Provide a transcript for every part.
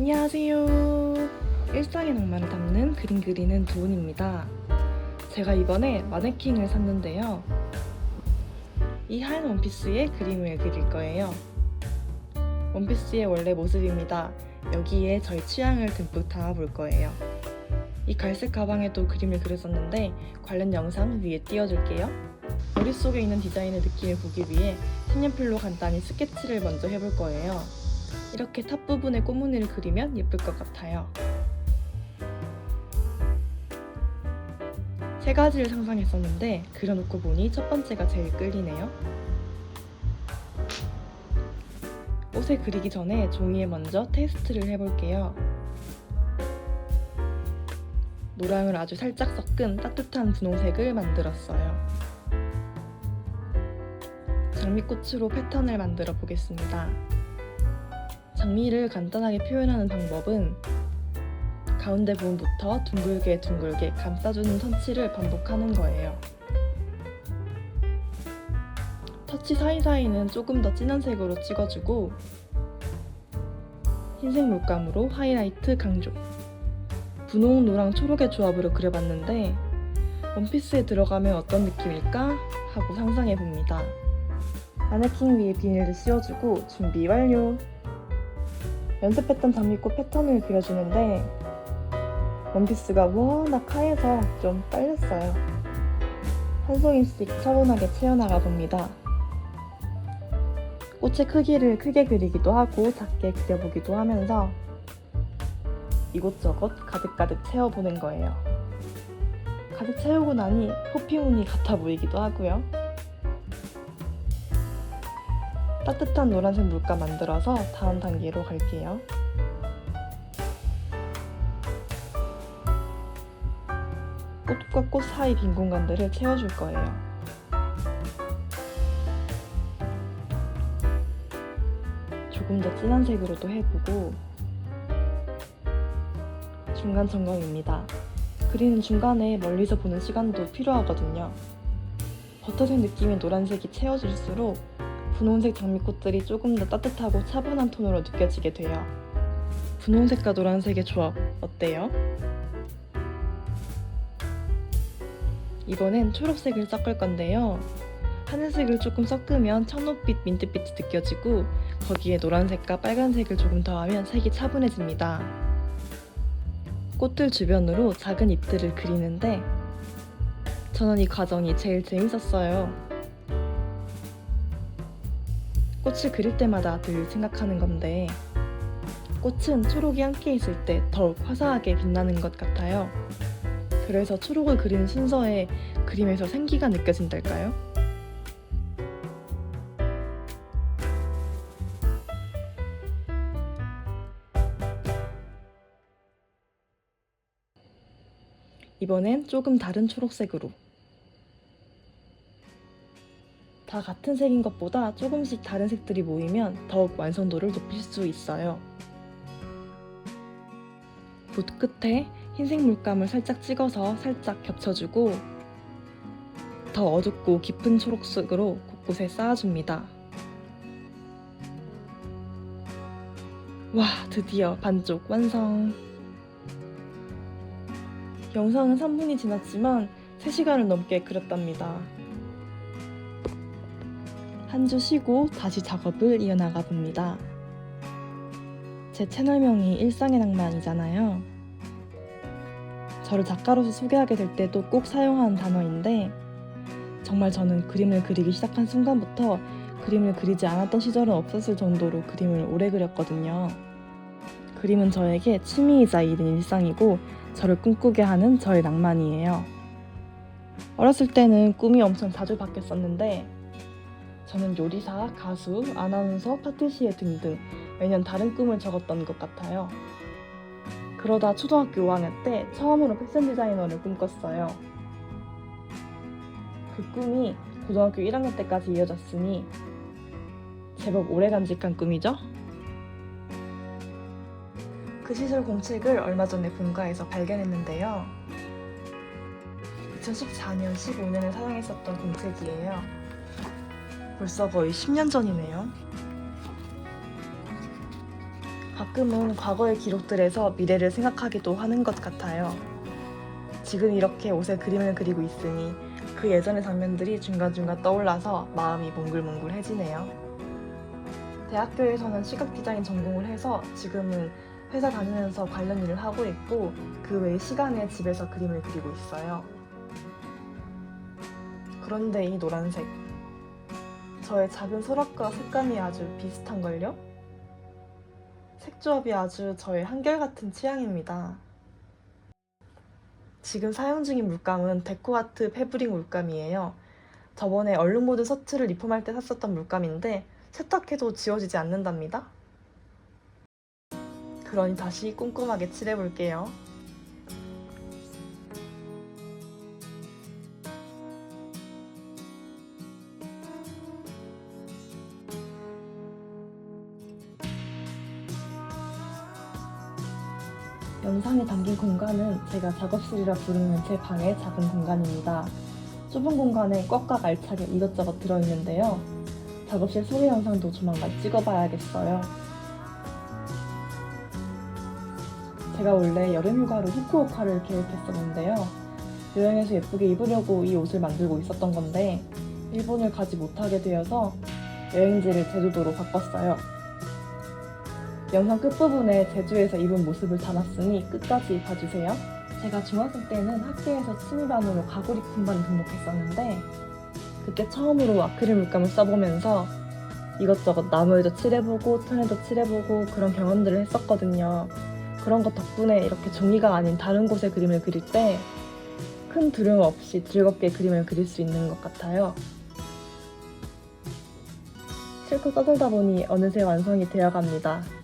안녕하세요. 일상의 낭만을 담는 그림 그리는 도훈입니다. 제가 이번에 마네킹을 샀는데요. 이 하얀 원피스에 그림을 그릴 거예요. 원피스의 원래 모습입니다. 여기에 저희 취향을 듬뿍 담아볼 거예요. 이 갈색 가방에도 그림을 그렸었는데 관련 영상 위에 띄워줄게요. 머릿속에 있는 디자인의 느낌을 보기 위해 색연필로 간단히 스케치를 먼저 해볼 거예요. 이렇게 탑 부분에 꽃무늬를 그리면 예쁠 것 같아요. 세 가지를 상상했었는데 그려놓고 보니 첫 번째가 제일 끌리네요. 옷에 그리기 전에 종이에 먼저 테스트를 해볼게요. 노랑을 아주 살짝 섞은 따뜻한 분홍색을 만들었어요. 장미꽃으로 패턴을 만들어 보겠습니다. 장미를 간단하게 표현하는 방법은 가운데 부분부터 둥글게 둥글게 감싸주는 터치를 반복하는 거예요. 터치 사이사이는 조금 더 진한 색으로 찍어주고 흰색 물감으로 하이라이트 강조 분홍, 노랑, 초록의 조합으로 그려봤는데 원피스에 들어가면 어떤 느낌일까 하고 상상해 봅니다. 마네킹 위에 비닐을 씌워주고 준비 완료! 연습했던 장미꽃 패턴을 그려주는데 원피스가 워낙 하얘서 좀 빨렸어요. 한 송이씩 차분하게 채워나가 봅니다. 꽃의 크기를 크게 그리기도 하고 작게 그려보기도 하면서 이곳저곳 가득가득 채워보는 거예요. 가득 채우고 나니 호피무늬 같아 보이기도 하고요. 따뜻한 노란색 물감 만들어서 다음 단계로 갈게요. 꽃과 꽃 사이 빈 공간들을 채워줄 거예요. 조금 더 진한 색으로도 해보고 중간 점검입니다. 그리는 중간에 멀리서 보는 시간도 필요하거든요. 버터색 느낌의 노란색이 채워질수록 분홍색 장미꽃들이 조금 더 따뜻하고 차분한 톤으로 느껴지게 돼요. 분홍색과 노란색의 조합 어때요? 이번엔 초록색을 섞을 건데요. 하늘색을 조금 섞으면 청록빛, 민트빛이 느껴지고 거기에 노란색과 빨간색을 조금 더하면 색이 차분해집니다. 꽃들 주변으로 작은 잎들을 그리는데 저는 이 과정이 제일 재밌었어요. 꽃을 그릴 때마다 늘 생각하는 건데 꽃은 초록이 함께 있을 때 더욱 화사하게 빛나는 것 같아요. 그래서 초록을 그리는 순서에 그림에서 생기가 느껴진달까요? 이번엔 조금 다른 초록색으로 다 같은 색인 것보다 조금씩 다른 색들이 모이면 더욱 완성도를 높일 수 있어요. 붓 끝에 흰색 물감을 살짝 찍어서 살짝 겹쳐주고 더 어둡고 깊은 초록색으로 곳곳에 쌓아줍니다. 와, 드디어 반쪽 완성! 영상은 3분이 지났지만 3시간을 넘게 그렸답니다. 한 주 쉬고 다시 작업을 이어나가 봅니다. 제 채널명이 일상의 낭만이잖아요. 저를 작가로서 소개하게 될 때도 꼭 사용하는 단어인데 정말 저는 그림을 그리기 시작한 순간부터 그림을 그리지 않았던 시절은 없었을 정도로 그림을 오래 그렸거든요. 그림은 저에게 취미이자 일인 일상이고 저를 꿈꾸게 하는 저의 낭만이에요. 어렸을 때는 꿈이 엄청 자주 바뀌었었는데 저는 요리사, 가수, 아나운서, 파티시에 등등 매년 다른 꿈을 적었던 것 같아요. 그러다 초등학교 5학년 때 처음으로 패션 디자이너를 꿈꿨어요. 그 꿈이 고등학교 1학년 때까지 이어졌으니 제법 오래 간직한 꿈이죠? 그 시절 공책을 얼마 전에 본가에서 발견했는데요. 2014년, 15년에 사용했었던 공책이에요. 벌써 거의 10년 전이네요. 가끔은 과거의 기록들에서 미래를 생각하기도 하는 것 같아요. 지금 이렇게 옷에 그림을 그리고 있으니 그 예전의 장면들이 중간중간 떠올라서 마음이 몽글몽글해지네요. 대학교에서는 시각 디자인 전공을 해서 지금은 회사 다니면서 관련 일을 하고 있고 그외 시간에 집에서 그림을 그리고 있어요. 그런데 이 노란색 저의 작은 서랍과 색감이 아주 비슷한걸요? 색조합이 아주 저의 한결같은 취향입니다. 지금 사용 중인 물감은 데코아트 패브릭 물감이에요. 저번에 얼룩 모드 서트를 리폼할 때 샀었던 물감인데 세탁해도 지워지지 않는답니다. 그러니 다시 꼼꼼하게 칠해볼게요. 영상에 담긴 공간은 제가 작업실이라 부르는 제 방의 작은 공간입니다. 좁은 공간에 꽉꽉 알차게 이것저것 들어있는데요. 작업실 소개 영상도 조만간 찍어봐야겠어요. 제가 원래 여름휴가로 후쿠오카를 계획했었는데요. 여행에서 예쁘게 입으려고 이 옷을 만들고 있었던 건데 일본을 가지 못하게 되어서 여행지를 제주도로 바꿨어요. 영상 끝부분에 제주에서 입은 모습을 담았으니 끝까지 봐주세요. 제가 중학생 때는 학교에서 취미반으로 가구리 품반 등록했었는데 그때 처음으로 아크릴 물감을 써보면서 이것저것 나무에도 칠해보고 톤에도 칠해보고 그런 경험들을 했었거든요. 그런 것 덕분에 이렇게 종이가 아닌 다른 곳의 그림을 그릴 때 큰 두려움 없이 즐겁게 그림을 그릴 수 있는 것 같아요. 실컷 떠들다 보니 어느새 완성이 되어갑니다.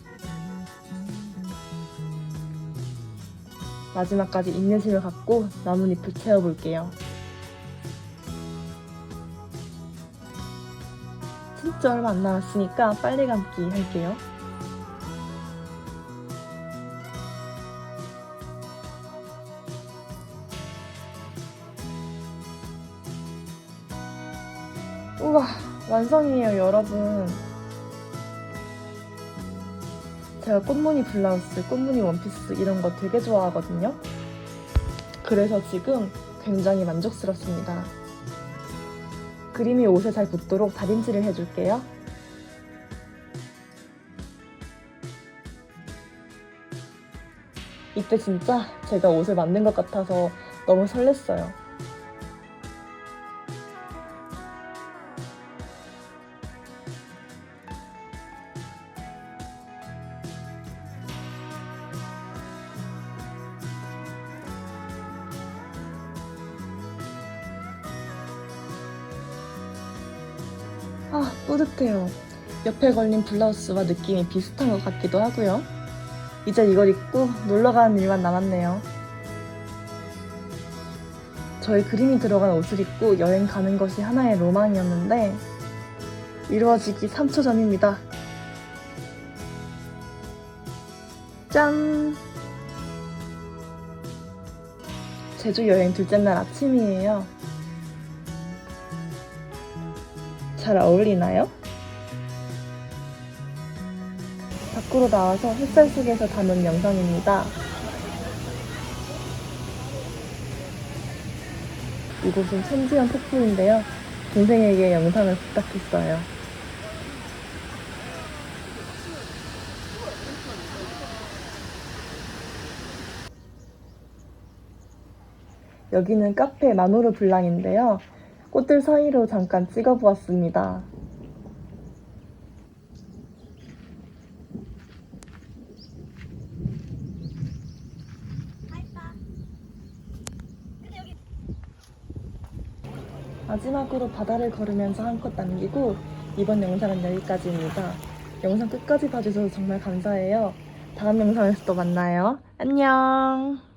마지막까지 인내심을 갖고 나뭇잎을 채워볼게요. 진짜 얼마 안 남았으니까 빨리 감기 할게요. 우와, 완성이에요, 여러분. 제가 꽃무늬 블라우스, 꽃무늬 원피스 이런 거 되게 좋아하거든요. 그래서 지금 굉장히 만족스럽습니다. 그림이 옷에 잘 붙도록 다림질을 해줄게요. 이때 진짜 제가 옷을 만든 것 같아서 너무 설렜어요. 아, 뿌듯해요. 옆에 걸린 블라우스와 느낌이 비슷한 것 같기도 하고요. 이제 이걸 입고 놀러 가는 일만 남았네요. 저의 그림이 들어간 옷을 입고 여행 가는 것이 하나의 로망이었는데 이루어지기 3초 전입니다. 짠! 제주 여행 둘째 날 아침이에요. 잘 어울리나요? 밖으로 나와서 햇살 속에서 담은 영상입니다. 이곳은 천지연 폭포인데요. 동생에게 영상을 부탁했어요. 여기는 카페 마노르 블랑인데요. 꽃들 사이로 잠깐 찍어보았습니다. 마지막으로 바다를 걸으면서 한컷 남기고 이번 영상은 여기까지입니다. 영상 끝까지 봐주셔서 정말 감사해요. 다음 영상에서 또 만나요. 안녕!